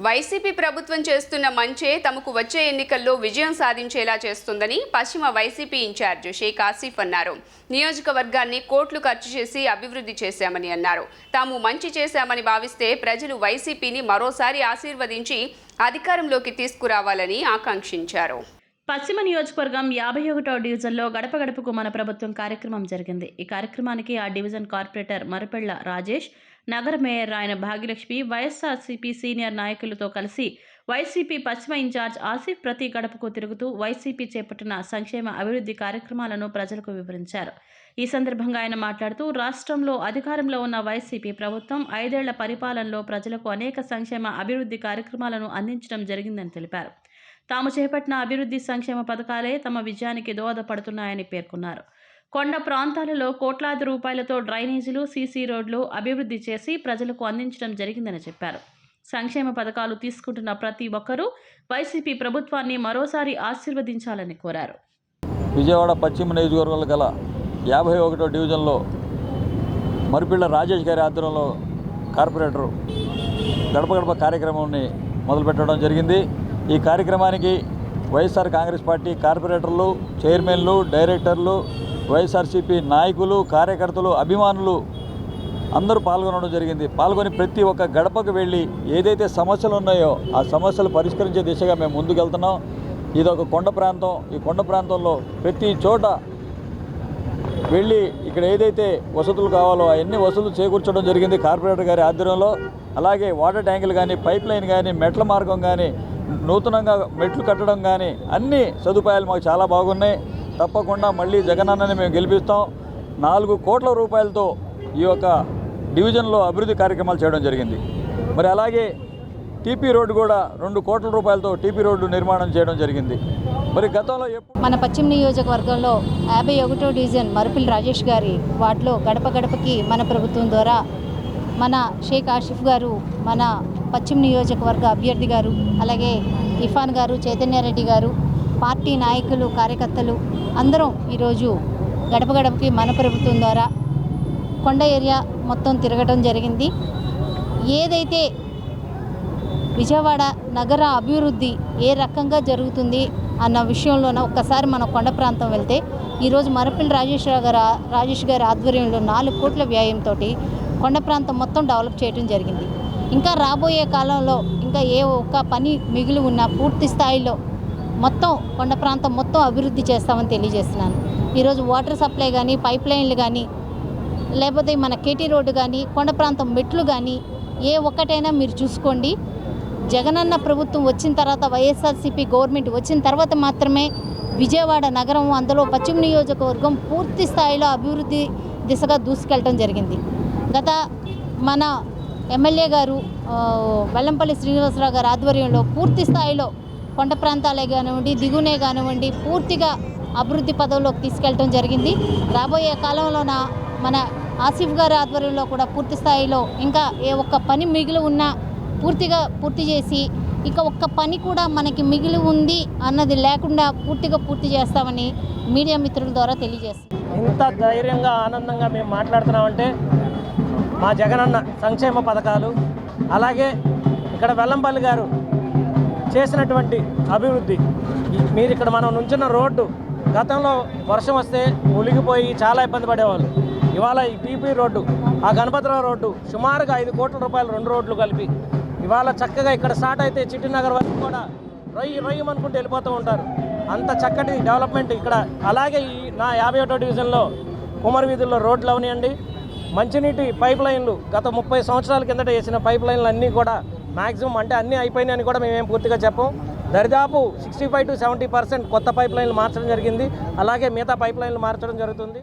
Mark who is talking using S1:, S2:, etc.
S1: YCP ప్రభుత్వం చేస్తున్న మంచే తమకు వచ్చే ఎన్నికల్లో విజయం సాధించేలా చేస్తుందని పశ్చిమ వైసీపీ ఇన్ఛార్జ్ షేక్ ఆసిఫ్ అన్నారు. నియోజకవర్గాన్ని కోట్లు ఖర్చు చేసి అభివృద్ధి చేశామని అన్నారు. తాము మంచి చేశామని భావిస్తే ప్రజలు వైసీపీని మరోసారి ఆశీర్వదించి అధికారంలోకి తీసుకురావాలని ఆకాంక్షించారు.
S2: పశ్చిమ నియోజకవర్గం యాభై ఒకటో డివిజన్లో గడప గడపకు మన ప్రభుత్వం కార్యక్రమం జరిగింది. ఈ కార్యక్రమానికి ఆ డివిజన్ కార్పొరేటర్ మరపెళ్ళ రాజేష్ నగర మేయర్ ఆయన భాగ్యలక్ష్మి వైఎస్ఆర్సీపీ సీనియర్ నాయకులతో కలిసి వైసీపీ పశ్చిమ ఇన్ఛార్జ్ ఆసిఫ్ ప్రతి గడపకు తిరుగుతూ వైసీపీ చేపట్టిన సంక్షేమ అభివృద్ధి కార్యక్రమాలను ప్రజలకు వివరించారు. ఈ సందర్భంగా ఆయన మాట్లాడుతూ రాష్ట్రంలో అధికారంలో ఉన్న వైసీపీ ప్రభుత్వం ఐదేళ్ళ పరిపాలనలో ప్రజలకు అనేక సంక్షేమ అభివృద్ధి కార్యక్రమాలను అందించడం జరిగిందని తెలిపారు. తాము చేపట్టిన అభివృద్ధి సంక్షేమ పథకాలే తమ విజయానికి దోహదపడుతున్నాయని పేర్కొన్నారు. కొండ ప్రాంతాలలో కోట్లాది రూపాయలతో డ్రైనేజీలు సీసీ రోడ్లు అభివృద్ధి చేసి ప్రజలకు అందించడం జరిగిందని చెప్పారు. సంక్షేమ పథకాలు తీసుకుంటున్న ప్రతి ఒక్కరూ వైసీపీ ప్రభుత్వాన్ని మరోసారి ఆశీర్వదించాలని కోరారు.
S3: విజయవాడ పశ్చిమ నియోజకవర్గంలో గల యాభై ఒకటో డివిజన్లో మరిపిళ్ళ రాజేష్ గారి ఆధ్వర్యంలో కార్పొరేటర్ గడప గడప కార్యక్రమాన్ని మొదలుపెట్టడం జరిగింది. ఈ కార్యక్రమానికి వైఎస్ఆర్ కాంగ్రెస్ పార్టీ కార్పొరేటర్లు చైర్మన్లు డైరెక్టర్లు వైఎస్ఆర్సీపీ నాయకులు కార్యకర్తలు అభిమానులు అందరూ పాల్గొనడం జరిగింది. పాల్గొని ప్రతి ఒక్క గడపకు వెళ్ళి ఏదైతే సమస్యలు ఉన్నాయో ఆ సమస్యలు పరిష్కరించే దిశగా మేము ముందుకెళ్తున్నాం. ఇది ఒక కొండ ప్రాంతం. ఈ కొండ ప్రాంతంలో ప్రతి చోట వెళ్ళి ఇక్కడ ఏదైతే వసతులు కావాలో అవన్నీ వసతులు చేకూర్చడం జరిగింది కార్పొరేటర్ గారి ఆధ్వర్యంలో. అలాగే వాటర్ ట్యాంకులు కానీ పైప్ లైన్ కానీ మెట్ల మార్గం కానీ నూతనంగా మెట్లు కట్టడం కానీ అన్ని సదుపాయాలు మాకు చాలా బాగున్నాయి. తప్పకుండా మళ్ళీ జగనన్నని మేము గెలిపిస్తాం. నాలుగు కోట్ల రూపాయలతో ఈ యొక్క డివిజన్లో అభివృద్ధి కార్యక్రమాలు చేయడం జరిగింది. మరి అలాగే టీపీ రోడ్డు కూడా రెండు కోట్ల రూపాయలతో టీపీ రోడ్డు నిర్మాణం చేయడం జరిగింది. మరి గతంలో
S4: మన పశ్చిమ నియోజకవర్గంలో యాభై ఒకటో డివిజన్ మరుపిల్ రాజేష్ గారి వార్డులో గడప గడపకి మన ప్రభుత్వం ద్వారా మన షేక్ ఆషిఫ్ గారు మన పశ్చిమ నియోజకవర్గ అభ్యర్థి గారు అలాగే ఇఫాన్ గారు చైతన్యారెడ్డి గారు పార్టీ నాయకులు కార్యకర్తలు అందరం ఈరోజు గడప గడపకి మన ప్రభుత్వం ద్వారా కొండ ఏరియా మొత్తం తిరగడం జరిగింది. ఏదైతే విజయవాడ నగర అభివృద్ధి ఏ రకంగా జరుగుతుంది అన్న విషయంలోన ఒక్కసారి మనం కొండ ప్రాంతం వెళ్తే ఈరోజు మరపల్లి రాజేశ్వర గారు రాజేష్ గారి ఆధ్వర్యంలో నాలుగు కోట్ల వ్యయంతో కొండ ప్రాంతం మొత్తం డెవలప్ చేయడం జరిగింది. ఇంకా రాబోయే కాలంలో ఇంకా ఏ ఒక్క పని మిగిలి ఉన్న పూర్తి స్థాయిలో మొత్తం కొండ ప్రాంతం మొత్తం అభివృద్ధి చేస్తామని తెలియజేస్తున్నాను. ఈరోజు వాటర్ సప్లై కానీ పైప్ లైన్లు కానీ లేకపోతే మన కేటీ రోడ్డు కానీ కొండ ప్రాంతం మెట్లు కానీ ఏ ఒక్కటైనా మీరు చూసుకోండి. జగనన్న ప్రభుత్వం వచ్చిన తర్వాత వైఎస్ఆర్సీపీ గవర్నమెంట్ వచ్చిన తర్వాత మాత్రమే విజయవాడ నగరం అందులో పశ్చిమ నియోజకవర్గం పూర్తి స్థాయిలో అభివృద్ధి దిశగా దూసుకెళ్ళటం జరిగింది. గత మన ఎమ్మెల్యే గారు వెల్లంపల్లి శ్రీనివాసరావు గారి ఆధ్వర్యంలో పూర్తి స్థాయిలో కొండ ప్రాంతాలే కానివ్వండి దిగునే కానివ్వండి పూర్తిగా అభివృద్ధి పదవిలోకి తీసుకెళ్ళటం జరిగింది. రాబోయే కాలంలోన మన ఆసిఫ్ గారి ఆధ్వర్యంలో కూడా పూర్తి స్థాయిలో ఇంకా ఏ ఒక్క పని మిగిలి ఉన్నా పూర్తిగా పూర్తి చేసి ఇక ఒక్క పని కూడా మనకి మిగిలి ఉంది అన్నది లేకుండా పూర్తిగా పూర్తి చేస్తామని మీడియా మిత్రుల ద్వారా తెలియజేస్తాం
S5: ఇంత ధైర్యంగా ఆనందంగా మేము మాట్లాడుతున్నామంటే మా జగనన్న సంక్షేమ పథకాలు అలాగే ఇక్కడ వెల్లంపల్లి గారు చేసినటువంటి అభివృద్ధి. మీరు ఇక్కడ మనం నుంచున్న రోడ్డు గతంలో వర్షం వస్తే మునిగిపోయి చాలా ఇబ్బంది పడేవాళ్ళు. ఇవాళ ఈ టీపీ రోడ్డు ఆ గణపతిరావు రోడ్డు సుమారుగా ఐదు కోట్ల రూపాయలు రెండు రోడ్లు కలిపి ఇవాళ చక్కగా ఇక్కడ స్టార్ట్ అయితే చిట్టినగర్ వరకు కూడా రొయ్యి రొయ్యం అనుకుంటూ వెళ్ళిపోతూ ఉంటారు. అంత చక్కటి డెవలప్మెంట్ ఇక్కడ. అలాగే ఈ నా యాభై ఒకటో డివిజన్లో కుమర్ వీధుల్లో రోడ్లు అవనియండి. మంచినీటి పైప్ లైన్లు గత ముప్పై సంవత్సరాల కిందట వేసిన పైప్ లైన్లు అన్నీ కూడా మ్యాక్సిమం అంటే అన్నీ అయిపోయినాయని కూడా మేమేం పూర్తిగా చెప్పం. దరిదాపు sixty five to seventy percent కొత్త పైప్ లైన్లు మార్చడం జరిగింది. అలాగే మిగతా పైప్ లైన్లు మార్చడం జరుగుతుంది.